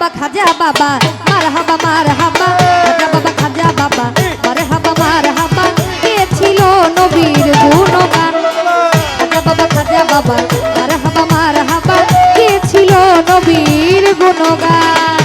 বাবা, খাজা বাবা মার হাবা মার হাবা খাজা বাবা খাজা বাবা মার হাবা মার হাবা কে ছিল নবীর গুণগান। খাজা বাবা খাজা বাবা মার হাবা মার হাবা কে ছিল নবীর গুণগান।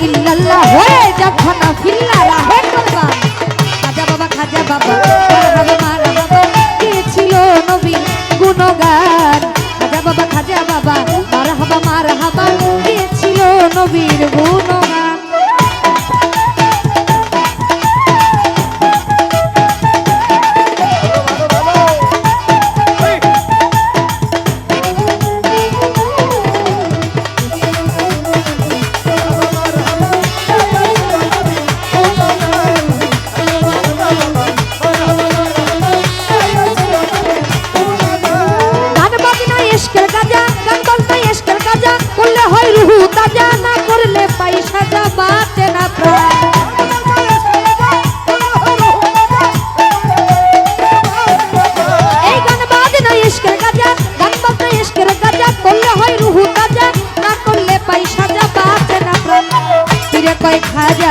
ইল্লাল্লাহ হয়ে যখন ফিল্লাহ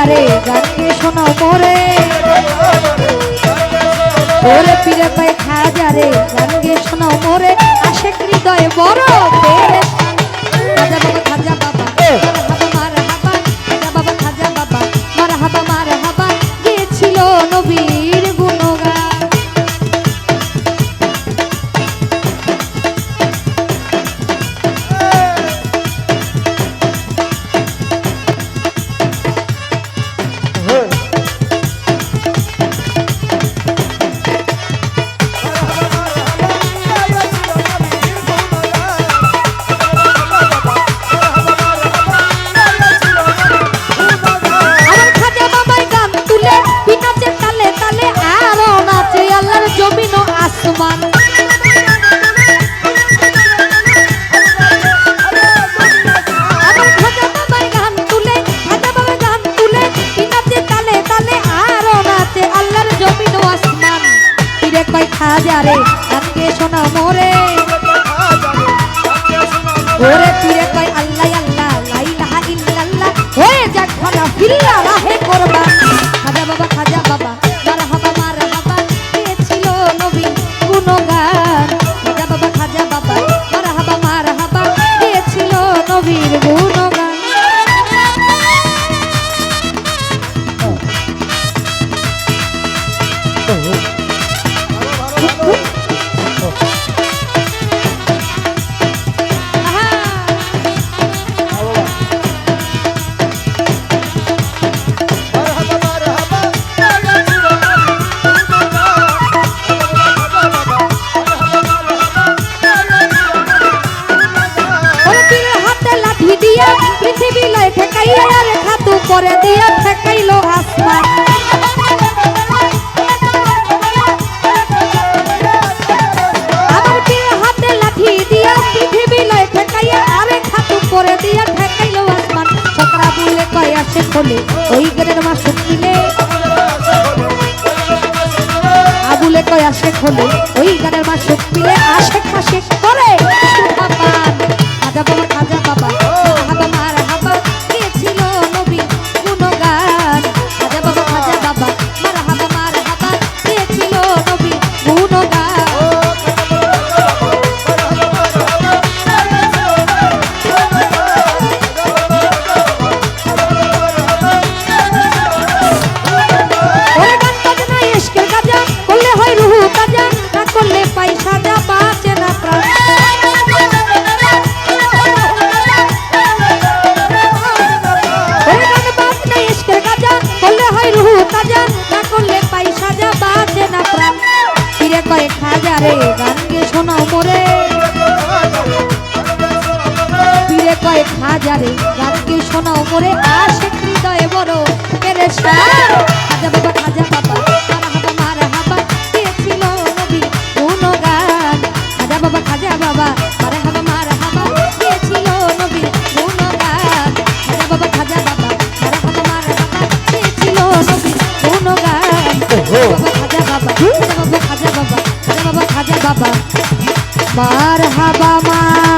আরে গানকে শোনাও পরে পরে পিরে পায় খাজা রে, গানকে শোনাও পরে আশেক হৃদয়ে বড় রে আজকে শোনা মোরে মাইয়ার খাতু করে দিয়া ঠেকাইল আসমান। আবার কে হাতে লাঠি দিয়া পৃথিবী লয় ঠেকাইয়া আরে খাতু করে দিয়া ঠেকাইল আসমান। ছোকরা বলে কয়, আসে খোলে, ওই গেলের মা শুকিলে আবুলে কয়, আসে খোলে, ওই গানের মা শুকিলে আশেক মাসে রে গান গে শোনাও মোরে। পীরে কয়েক হাজারে গান গে শোনাও মোরে। আশেক বাবা মারহাবা মারহাবা